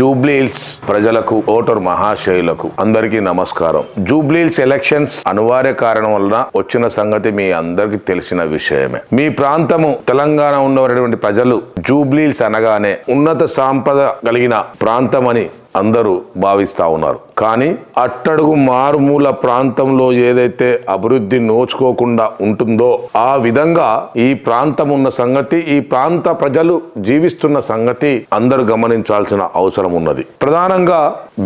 జూబ్లీహిల్స్ ప్రజలకు ఓటర్ మహాశయులకు అందరికీ నమస్కారం. జూబ్లీహిల్స్ ఎలక్షన్స్ అనివార్య కారణం వలన వచ్చిన సంగతి మీ అందరికీ తెలిసిన విషయమే. మీ ప్రాంతము తెలంగాణ ఉన్నటువంటి ప్రజలు జూబ్లీహిల్స్ అనగానే ఉన్నత సాంపద కలిగిన ప్రాంతం అని అందరూ భావిస్తా ఉన్నారు. కానీ అట్టడుగు మారుమూల ప్రాంతంలో ఏదైతే అభివృద్ధి నోచుకోకుండా ఉంటుందో ఆ విధంగా ఈ ప్రాంతం ఉన్న సంగతి ఈ ప్రాంత ప్రజలు జీవిస్తున్న సంగతి అందరూ గమనించాల్సిన అవసరం ఉన్నది. ప్రధానంగా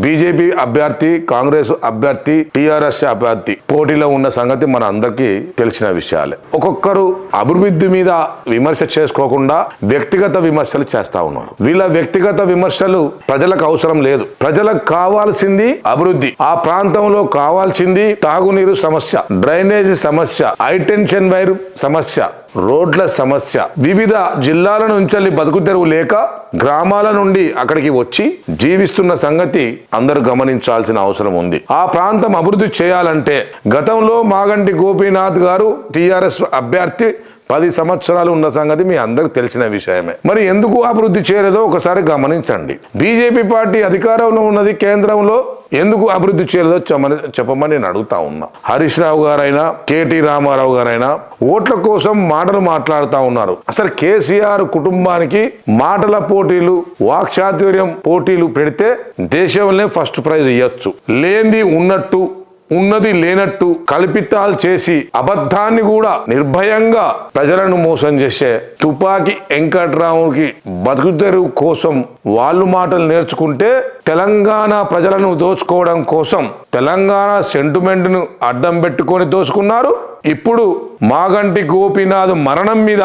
బీజేపీ అభ్యర్థి కాంగ్రెస్ అభ్యర్థి టిఆర్ఎస్ అభ్యర్థి పోటీలో ఉన్న సంగతి మన అందరికీ తెలిసిన విషయాలే. ఒక్కొక్కరు అభివృద్ధి మీద విమర్శ చేసుకోకుండా వ్యక్తిగత విమర్శలు చేస్తా ఉన్నారు. వీళ్ళ వ్యక్తిగత విమర్శలు ప్రజలకు అవసరం లేదు. ప్రజలకు కావాల్సింది అభివృద్ధి. ఆ ప్రాంతంలో కావాల్సింది తాగునీరు సమస్య డ్రైనేజ్ సమస్య హైటెన్షన్ వైర్ సమస్య రోడ్ల సమస్య. వివిధ జిల్లాల నుంచి బతుకు తెరువు లేక గ్రామాల నుండి అక్కడికి వచ్చి జీవిస్తున్న సంగతి అందరూ గమనించాల్సిన అవసరం ఉంది. ఆ ప్రాంతం అభివృద్ధి చేయాలంటే గతంలో మాగంటి గోపీనాథ్ గారు టిఆర్ఎస్ అభ్యర్థి పది సంవత్సరాలు ఉన్న సంగతి మీ అందరికి తెలిసిన విషయమే. మరి ఎందుకు అభివృద్ధి చేయలేదో ఒకసారి గమనించండి. బీజేపీ పార్టీ అధికారంలో ఉన్నది కేంద్రంలో ఎందుకు అభివృద్ధి చేయలేదో చెప్పమని చెప్పమని నేను అడుగుతా ఉన్నా. హరీష్ రావు గారైనా కేటీ రామారావు గారైనా ఓట్ల కోసం మాటలు మాట్లాడుతూ ఉన్నారు. అసలు కేసీఆర్ కుటుంబానికి మాటల పోటీలు వాక్చాతుర్యం పోటీలు పెడితే దేశంలో ఫస్ట్ ప్రైజ్ ఇవ్వచ్చు లేనిది ఉన్నట్టు ఉన్నది లేనట్టు కల్పితాలు చేసి అబద్ధాన్ని కూడా నిర్భయంగా ప్రజలను మోసం చేసే తుపాకి వెంకట్రావుకి బతుకుదెరువు కోసం వాళ్ళు మాటలు నేర్చుకుంటే తెలంగాణ ప్రజలను దోచుకోవడం కోసం తెలంగాణ సెంటిమెంట్ను అడ్డం పెట్టుకొని దోచుకున్నారు. ఇప్పుడు మాగంటి గోపీనాథ్ మరణం మీద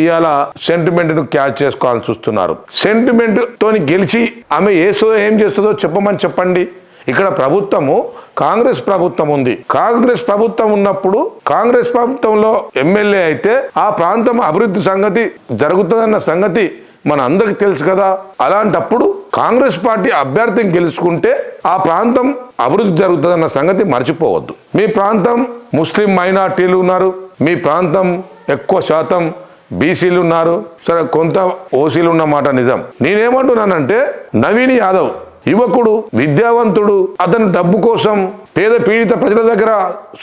ఇవాళ సెంటిమెంట్ను క్యాచ్ చేసుకోవాలని చూస్తున్నారు. సెంటిమెంట్ తోని గెలిచి ఆమె ఏసో ఏం చేస్తుందో చెప్పమని చెప్పండి. ఇక్కడ ప్రభుత్వము కాంగ్రెస్ ప్రభుత్వం ఉంది. కాంగ్రెస్ ప్రభుత్వం ఉన్నప్పుడు కాంగ్రెస్ ప్రభుత్వంలో ఎమ్మెల్యే అయితే ఆ ప్రాంతం అభివృద్ధి సంగతి జరుగుతుందన్న సంగతి మన అందరికి తెలుసు కదా. అలాంటప్పుడు కాంగ్రెస్ పార్టీ అభ్యర్థిని గెలుచుకుంటే ఆ ప్రాంతం అభివృద్ధి జరుగుతుందన్న సంగతి మర్చిపోవద్దు. మీ ప్రాంతం ముస్లిం మైనార్టీలు ఉన్నారు. మీ ప్రాంతం ఎక్కువ శాతం బీసీలు ఉన్నారు. సరే కొంత ఓసీలు ఉన్న మాట నిజం. నేనేమంటున్నానంటే నవీన్ యాదవ్ యువకుడు విద్యావంతుడు అతను డబ్బు కోసం పేద పీడిత ప్రజల దగ్గర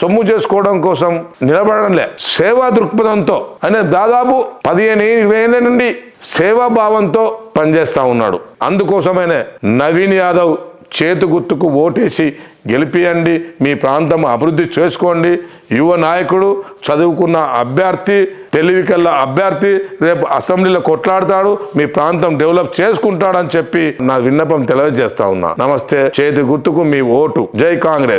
సొమ్ము చేసుకోవడం కోసం నిలబడంలే సేవా దృక్పథంతో అనే దాదాపు పదిహేను ఇరవై ఏళ్ళ నుండి సేవాభావంతో పనిచేస్తా ఉన్నాడు. అందుకోసమైనా నవీన్ యాదవ్ చేతు గుర్తుకు ఓటేసి గెలిపియండి మీ ప్రాంతం అభివృద్ధి చేసుకోండి. యువ నాయకుడు చదువుకున్న అభ్యర్థి తెలివికల్లా అభ్యర్థి రేపు అసెంబ్లీలో కొట్లాడతాడు మీ ప్రాంతం డెవలప్ చేసుకుంటాడని చెప్పి నా విన్నపం తెలియజేస్తా ఉన్నా. నమస్తే చేతి గుర్తుకు మీ ఓటు. జై కాంగ్రెస్.